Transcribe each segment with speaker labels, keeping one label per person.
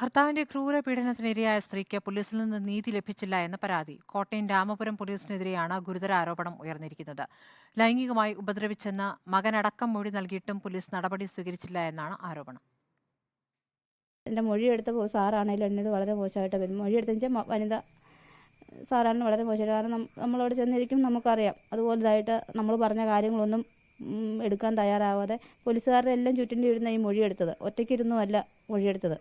Speaker 1: ഭർത്താവിന്റെ ക്രൂര പീഡനത്തിനിരയായ സ്ത്രീക്ക് പോലീസിൽ നിന്ന് നീതി ലഭിച്ചില്ല എന്ന പരാതി. കോട്ടയം രാമപുരം പോലീസിനെതിരെയാണ് ഗുരുതര ആരോപണം ഉയർന്നിരിക്കുന്നത്. ലൈംഗികമായി ഉപദ്രവിച്ചെന്ന മകനടക്കം മൊഴി നൽകിയിട്ടും പോലീസ് നടപടി സ്വീകരിച്ചില്ല എന്നാണ് ആരോപണം.
Speaker 2: എന്റെ മൊഴിയെടുത്ത സാറാണെങ്കിലും എന്നോട് വളരെ മോശമായിട്ട് വരും. മൊഴിയെടുത്ത വനിത സാറാണ് വളരെ മോശമായിട്ട് കാരണം നമ്മളവിടെ ചെന്നിരിക്കും നമുക്കറിയാം. അതുപോലെ ഇതായിട്ട് നമ്മൾ പറഞ്ഞ കാര്യങ്ങളൊന്നും എടുക്കാൻ തയ്യാറാവാതെ പോലീസുകാരുടെ എല്ലാം ചുറ്റിന്റെ ഇരുന്ന ഈ മൊഴിയെടുത്തത് ഒറ്റയ്ക്കിരുന്നു അല്ല മൊഴിയെടുത്തത്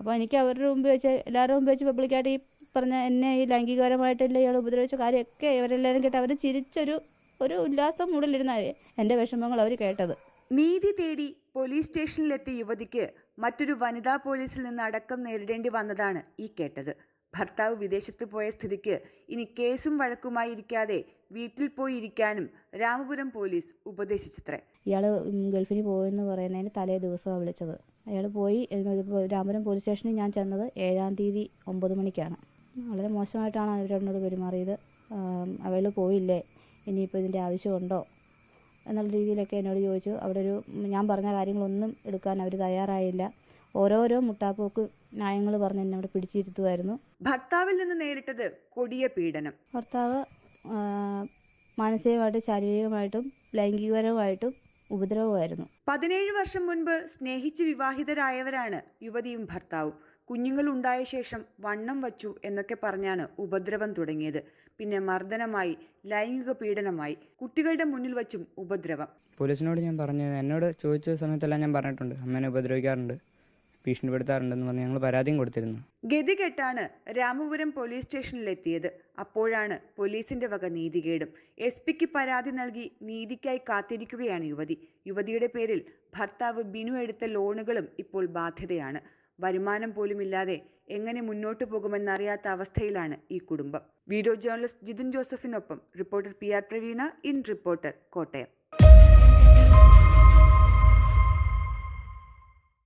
Speaker 2: അപ്പോൾ എനിക്ക് അവരുടെ മുമ്പ് വെച്ച് എല്ലാവരുടെ മുമ്പ് വെച്ച് പബ്ലിക്കായിട്ട് ഈ പറഞ്ഞ എന്നെ ഈ ലൈംഗികപരമായിട്ടല്ല ഇയാൾ ഉപദ്രവിച്ച കാര്യമൊക്കെ ഇവരെല്ലാവരും കേട്ട് അവർ ചിരിച്ചൊരു ഒരു ഉല്ലാസം മൂടിലിരുന്ന എന്റെ വിഷമങ്ങൾ അവർ കേട്ടത്.
Speaker 3: നീതി തേടി പോലീസ് സ്റ്റേഷനിലെത്തിയ യുവതിക്ക് മറ്റൊരു വനിതാ പോലീസിൽ നിന്ന് അടക്കം നേരിടേണ്ടി വന്നതാണ് ഈ കേട്ടത്. ഭർത്താവ് വിദേശത്ത് പോയ സ്ഥിതിക്ക് ഇനി കേസും വഴക്കുമായി ഇരിക്കാതെ വീട്ടിൽ പോയി ഇരിക്കാനും രാമപുരം പോലീസ് ഉപദേശിച്ചത്രേ.
Speaker 2: ഇയാൾ ഗൾഫിന് പോയെന്ന് പറയുന്നതിന് തലേ ദിവസമാണ് വിളിച്ചത്. അയാൾ പോയി രാമപുരം പോലീസ് സ്റ്റേഷനിൽ ഞാൻ ചെന്നത് ഏഴാം തീയതി ഒമ്പത് മണിക്കാണ്. വളരെ മോശമായിട്ടാണ് അവരോട് പെരുമാറിയത്. അവൾ പോയില്ലേ? ഇനിയിപ്പോൾ ഇതിന്റെ ആവശ്യമുണ്ടോ? എന്നുള്ള രീതിയിലൊക്കെ എന്നോട് ചോദിച്ചു. അവിടെ ഒരു ഞാൻ പറഞ്ഞ കാര്യങ്ങളൊന്നും എടുക്കാൻ അവർ തയ്യാറായില്ല. ഓരോരോ മുട്ടാപ്പോക്ക് ന്യായങ്ങൾ പറഞ്ഞ് എന്നെ അവിടെ പിടിച്ചിരുത്തുമായിരുന്നു
Speaker 3: ഭർത്താവിൽ നിന്ന് നേരിട്ടത് കൊടിയ പീഡനം.
Speaker 2: ഭർത്താവ് മാനസികമായിട്ടും ശാരീരികമായിട്ടും ലൈംഗികപരമായിട്ടും ഉപദ്രവമായിരുന്നു.
Speaker 3: പതിനേഴ് വർഷം മുൻപ് സ്നേഹിച്ച് വിവാഹിതരായവരാണ് യുവതിയും ഭർത്താവും. കുഞ്ഞുങ്ങൾ ഉണ്ടായ ശേഷം വണ്ണം വച്ചു എന്നൊക്കെ പറഞ്ഞാണ് ഉപദ്രവം തുടങ്ങിയത്. പിന്നെ മർദ്ദനമായി ലൈംഗിക പീഡനമായി കുട്ടികളുടെ മുന്നിൽ വച്ചും ഉപദ്രവം.
Speaker 4: പോലീസിനോട് ഞാൻ പറഞ്ഞത് എന്നോട് ചോദിച്ച സമയത്തെല്ലാം ഞാൻ പറഞ്ഞിട്ടുണ്ട്. അമ്മേനെ ഉപദ്രവിക്കാറുണ്ട്. ഭീഷണിപ്പെടുത്താറുണ്ടെന്ന് പറഞ്ഞ് ഞങ്ങൾ പരാതിയും കൊടുത്തിരുന്നു.
Speaker 3: ഗതികെട്ടാണ് രാമപുരം പോലീസ് സ്റ്റേഷനിലെത്തിയത്. അപ്പോഴാണ് പോലീസിന്റെ വക നീതികേടും. എസ് പിക്ക് പരാതി നൽകി നീതിക്കായി കാത്തിരിക്കുകയാണ് യുവതി. യുവതിയുടെ പേരിൽ ഭർത്താവ് ബിനു എടുത്ത ലോണുകളും ഇപ്പോൾ ബാധ്യതയാണ്. വരുമാനം പോലുമില്ലാതെ എങ്ങനെ മുന്നോട്ടു പോകുമെന്നറിയാത്ത അവസ്ഥയിലാണ് ഈ കുടുംബം. വീഡിയോ ജേർണലിസ്റ്റ് ജിതിൻ ജോസഫിനൊപ്പം reporter P R Praveena in reporter Kottayam.